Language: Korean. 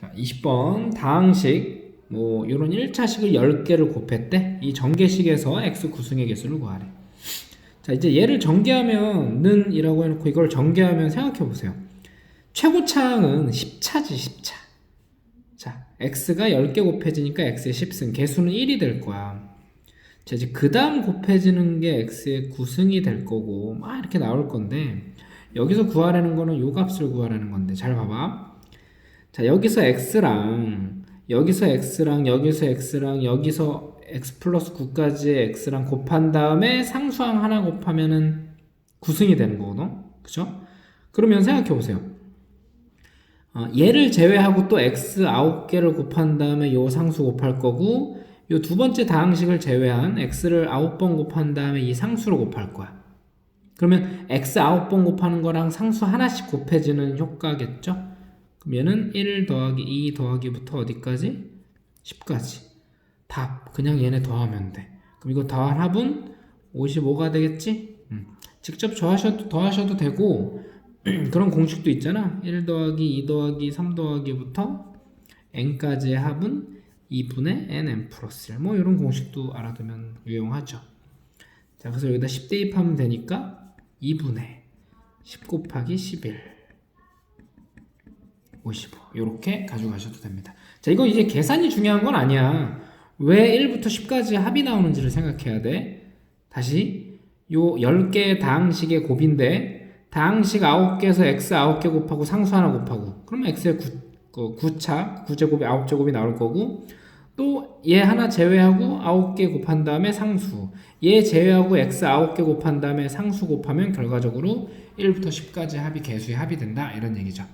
자, 20번 다항식 뭐 이런 1차식을 10개를 곱했대. 이 전개식에서 x 구승의 개수를 구하래. 자, 이제 얘를 전개하면 는이라고 해 놓고 이걸 전개하면 생각해 보세요. 최고차항은 10차지, 10차. 자, x가 10개 곱해지니까 x의 10승, 개수는 1이 될 거야. 자, 이제 그 다음 곱해지는 게 x의 9승이 될 거고, 막 이렇게 나올 건데, 여기서 구하라는 거는 요 값을 구하라는 건데, 잘 봐봐. 자, 여기서 x랑, 여기서 x랑, 여기서 x랑, 여기서 x 플러스 9까지의 x랑 곱한 다음에 상수항 하나 곱하면은 9승이 되는 거거든? 그죠? 그러면 생각해 보세요. 어, 얘를 제외하고 또 x 9개를 곱한 다음에 요 상수 곱할 거고 요 두 번째 다항식을 제외한 x를 9번 곱한 다음에 이 상수로 곱할 거야. 그러면 x 9번 곱하는 거랑 상수 하나씩 곱해지는 효과겠죠? 얘는 1 더하기 2 더하기부터 어디까지? 10까지. 답. 그냥 얘네 더하면 돼. 그럼 이거 더한 합은 55가 되겠지? 음. 직접 더하셔도, 더하셔도 되고 그런 공식도 있잖아. 1 더하기 2 더하기 3 더하기부터 n까지의 합은 2분의 nm 플러스 1. 뭐 이런 공식도 알아두면 유용하죠. 자, 그래서 여기다 10 대입하면 되니까 2분의 10 곱하기 11 55 이렇게 가져가셔도 됩니다. 자, 이거 이제 계산이 중요한 건 아니야. 왜 1부터 10까지 합이 나오는지를 생각해야 돼. 다시 요 10개의 다항식의 곱인데 다항식 9개에서 x 9개 곱하고 상수 하나 곱하고 그러면 x의 9, 그 9차 9제곱이 9제곱이 나올 거고 또 얘 하나 제외하고 9개 곱한 다음에 상수 얘 제외하고 x 9개 곱한 다음에 상수 곱하면 결과적으로 1부터 10까지 합이 개수의 합이 된다 이런 얘기죠.